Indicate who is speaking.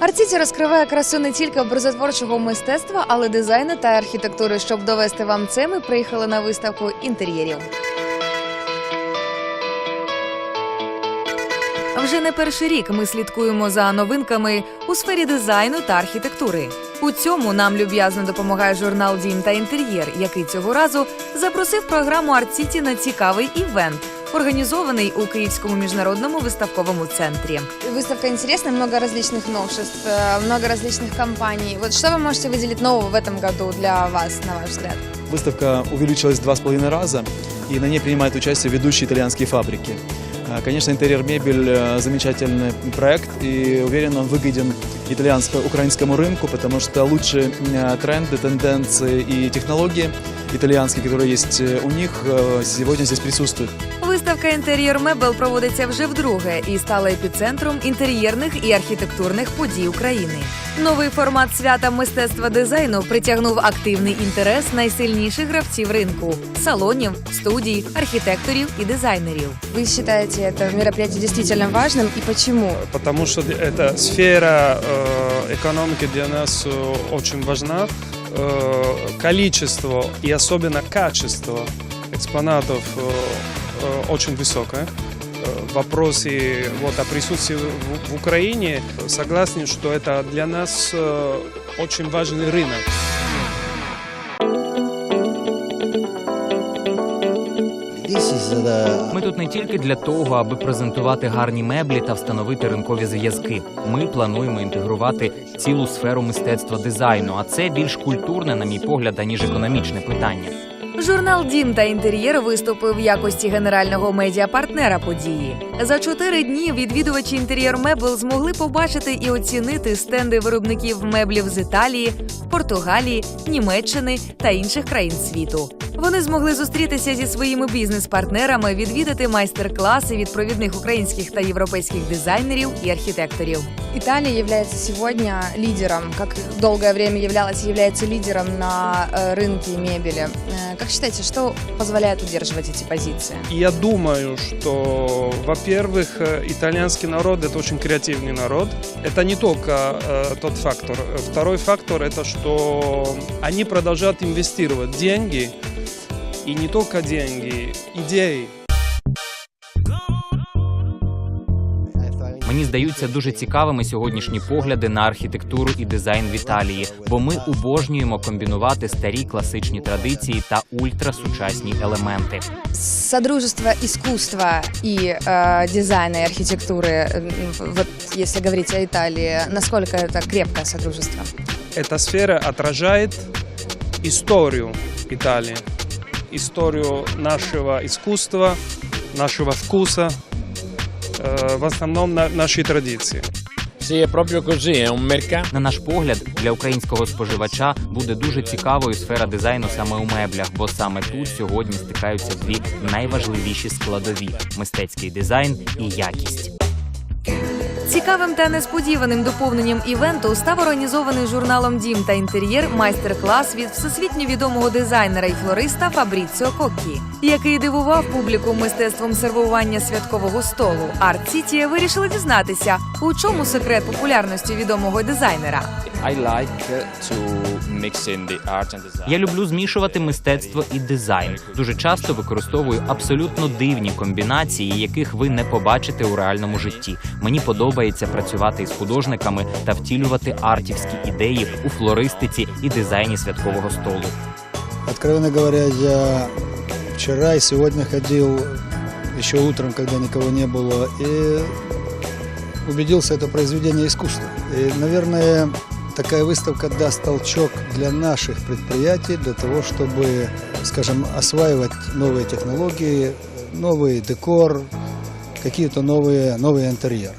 Speaker 1: Арціті розкриває красу не тільки образотворчого мистецтва, але дизайну та архітектури. Щоб довести вам це, ми приїхали на виставку інтер'єрів. Вже не перший рік ми слідкуємо за новинками у сфері дизайну та архітектури. У цьому нам люб'язно допомагає журнал Дім та інтер'єр, який цього разу запросив програму Арт-Сіті на цікавий івент, організований у Київському міжнародному виставковому центрі. Выставка интересная, много различных новшеств, э, много различных компаний. Вот что вы можете выделить нового в этом году для вас, на ваш взгляд?
Speaker 2: Выставка увеличилась в два с половиной раза, и на ней принимают участие ведущие итальянские фабрики. А, Конечно, интерьер мебель э, замечательный проект, и уверен, он выгоден итальянско-украинскому рынку, потому что лучшие э, тренды, тенденции и технологии итальянские, которые есть э, у них, э, сегодня здесь присутствуют.
Speaker 1: Виставка інтер'єр мебел проводиться вже вдруге і стала епіцентром інтер'єрних і архітектурних подій України. Новий формат свята мистецтва дизайну притягнув активний інтерес найсильніших гравців ринку салонів, студій, архітекторів і дизайнерів. Ви вважаєте це мероприятие дійсно важним і чому?
Speaker 3: потому что эта сфера э, экономики для нас э, очень важна. Э, количество и особенно качество экспонатов э, э, очень высокое. Э, В вопросе вот, о присутствии в, в Украине согласен, что это для нас э, очень важный рынок.
Speaker 4: This is the
Speaker 5: Ми тут не тільки для того, аби презентувати гарні меблі та встановити ринкові зв'язки. Ми плануємо інтегрувати цілу сферу мистецтва дизайну, а це більш культурне, на мій погляд, аніж економічне питання.
Speaker 1: Журнал Дім та інтер'єр виступив в якості генерального медіапартнера події. За чотири дні відвідувачі інтер'єр мебл змогли побачити і оцінити стенди виробників меблів з Італії, Португалії, Німеччини та інших країн світу. Вони змогли зустрітися зі своїми бізнес-партнерами, відвідати майстер-класи від провідних українських та європейських дизайнерів і архітекторів. Италия является сегодня лидером, как долгое время являлась и является лидером на э, рынке мебели. Э, Как считаете, что позволяет удерживать эти позиции?
Speaker 3: И я думаю, что, во-первых, э, итальянский народ это очень креативный народ. Это не только э, тот фактор. Второй фактор это, что они продолжают инвестировать деньги, и не только деньги, идеи.
Speaker 5: Мені здаються дуже цікавими сьогоднішні погляди на архітектуру і дизайн в Італії, бо ми обожнюємо комбінувати старі класичні традиції та ультрасучасні елементи.
Speaker 1: Содружество искусства и э, дизайна и архитектуры, э, вот если говорить о Италии, насколько это крепкое содружество?
Speaker 3: Эта сфера отражает историю Италии, историю нашего искусства, нашего вкуса, э, в основном на-
Speaker 6: un mercato.
Speaker 5: На наш погляд, для українського споживача буде дуже цікавою сфера дизайну саме у меблях, бо саме тут сьогодні стикаються дві найважливіші складові: мистецький дизайн і якість.
Speaker 1: Цікавим та несподіваним доповненням івенту став організований журналом Дім та інтер'єр майстер-клас від всесвітньо відомого дизайнера і флориста Фабріціо Коккі, який дивував публіку мистецтвом сервування святкового столу. Арт Сіті вирішили дізнатися, у чому секрет популярності відомого дизайнера.
Speaker 7: I like to
Speaker 5: Я люблю змішувати мистецтво і дизайн. Дуже часто використовую абсолютно дивні комбінації, яких ви не побачите у реальному житті. Мені подобається працювати із художниками та втілювати артівські ідеї у флористиці і дизайні святкового столу.
Speaker 4: Откровенно говоря, я вчера и сегодня ходил еще утром, когда никого не было, и убедился, это произведение искусства. И, наверное, такая выставка даст толчок для наших предприятий, для того, чтобы, скажем, осваивать новые технологии, новый декор, какие-то новые, новые интерьеры.